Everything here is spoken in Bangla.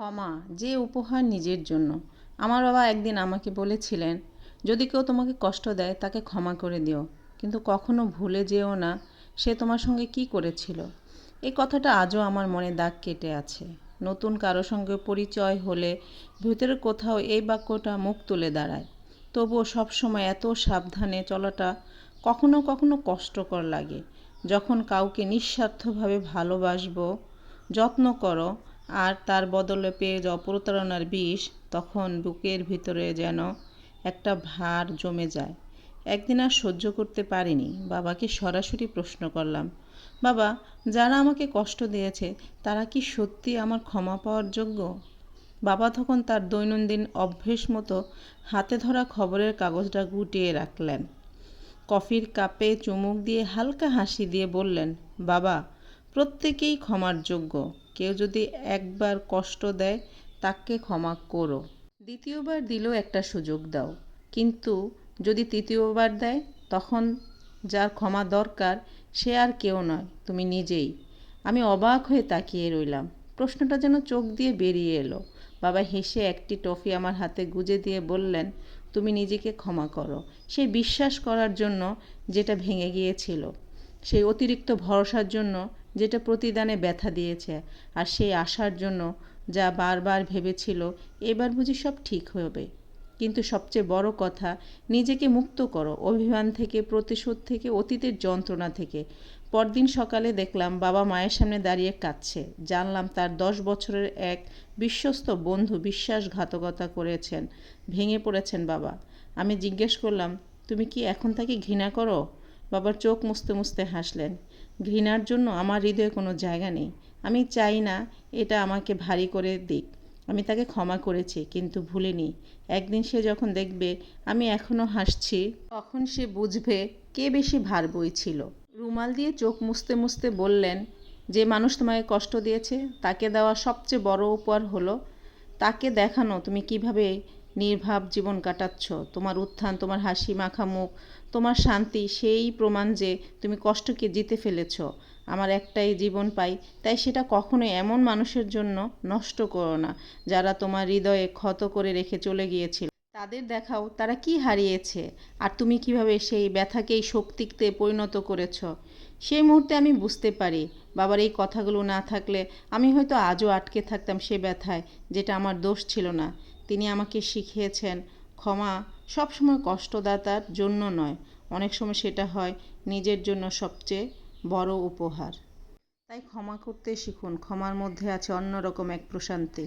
ক্ষমা, যে উপহার নিজের জন্য। আমার বাবা একদিন আমাকে বলেছিলেন, যদি কেউ তোমাকে কষ্ট দেয়, তাকে ক্ষমা করে দিও। কিন্তু কখনো ভুলে যেও না, সে তোমার সঙ্গে কি করেছিল? এই কথাটা আজও আমার মনে দাগ কেটে আছে। নতুন কারও সঙ্গে পরিচয় হলে ভিতরে কোথাও এই বাক্যটা মুখ তুলে দাঁড়ায়। তবুও সবসময় এত সাবধানে চলাটা কখনো কখনো কষ্টকর লাগে। যখন কাউকে নিঃস্বার্থভাবে ভালোবাসবো, যত্ন করো আর তার বদলে পেয়ে যাও প্রতারণার বিষ, তখন বুকের ভিতরে যেন একটা ভার জমে যায়। একদিন আর সহ্য করতে পারিনি। বাবাকে সরাসরি প্রশ্ন করলাম, বাবা, যারা আমাকে কষ্ট দিয়েছে, তারা কি সত্যি আমার ক্ষমা পাওয়ার যোগ্য? বাবা তখন তার দৈনন্দিন অভ্যেস মতো হাতে ধরা খবরের কাগজটা গুটিয়ে রাখলেন। কফির কাপে চুমুক দিয়ে হালকা হাসি দিয়ে বললেন, বাবা, প্রত্যেকেই ক্ষমার যোগ্য। কেউ যদি একবার কষ্ট দেয়, তাকে ক্ষমা করো। দ্বিতীয়বার দিলেও একটা সুযোগ দাও। কিন্তু যদি তৃতীয়বার দেয়, তখন যার ক্ষমা দরকার, সে আর কেউ নয়, তুমি নিজেই। আমি অবাক হয়ে তাকিয়ে রইলাম। প্রশ্নটা যেন চোখ দিয়ে বেরিয়ে এলো। বাবা হেসে একটি টফি আমার হাতে গুজে দিয়ে বললেন, তুমি নিজেকে ক্ষমা করো। সে বিশ্বাস করার জন্য যেটা ভেঙে গিয়েছিল। সেই অতিরিক্ত ভরসার জন্য যেটা প্রতিদানে ব্যথা দিয়েছে আর সেই আশার জন্য যা বারবার ভেবেছিল, এবার বুঝি সব ঠিক হবে। কিন্তু সবচেয়ে বড় কথা, নিজেকে মুক্ত করো অভিমান থেকে, প্রতিশোধ থেকে, অতীতের যন্ত্রণা থেকে। পরদিন সকালে দেখলাম বাবা মায়ের সামনে দাঁড়িয়ে কাঁদছে। জানলাম তার দশ বছরের এক বিশ্বস্ত বন্ধু বিশ্বাসঘাতকতা করেছেন, ভেঙে পড়েছেন বাবা। আমি জিজ্ঞেস করলাম, তুমি কি এখন তাকে ঘৃণা করো? বাবার চোখ মুছতে মুছতে হাসলেন। ঘৃণার জন্য আমার হৃদয়ে কোনো জায়গা নেই। আমি চাই না এটা আমাকে ভারী করে দিক। আমি তাকে ক্ষমা করেছি, কিন্তু ভুলিনি। একদিন সে যখন দেখবে আমি এখনও হাসছি, তখন সে বুঝবে কে বেশি ভার বইছিল রুমাল দিয়ে চোখ মুছতে মুছতে বললেন, যে মানুষ তোমাকে কষ্ট দিয়েছে, তাকে দেওয়া সবচেয়ে বড় উপহার হলো, তাকে দেখানো তুমি কীভাবে নির্ভাব জীবন কাটাচ্ছ। তোমার উত্থান, তোমার হাসি, মাখা মুখ, তোমার শান্তি, সেই প্রমাণ যে তুমি কষ্টকে জিতে ফেলেছ। আমার একটাই জীবন পাই, তাই সেটা কখনো এমন মানুষের জন্য নষ্ট করো না, যারা তোমার হৃদয়ে ক্ষত করে রেখে চলে গিয়েছিল। তাদের দেখাও তারা কি হারিয়েছে আর তুমি কীভাবে সেই ব্যথাকেই শক্তিতে পরিণত করেছ? সেই মুহূর্তে আমি বুঝতে পারি। বাবার এই কথাগুলো না থাকলে আমি হয়তো আজও আটকে থাকতাম সে ব্যথায়, যেটা আমার দোষ ছিল না। তিনি আমাকে শিখিয়েছেন, ক্ষমা সবসময় কষ্টদাতার জন্য নয়, অনেক সময় সেটা হয় নিজের জন্য সবচেয়ে বড় উপহার। তাই ক্ষমা করতে শিখুন, ক্ষমার মধ্যে আছে অন্যরকম এক প্রশান্তি।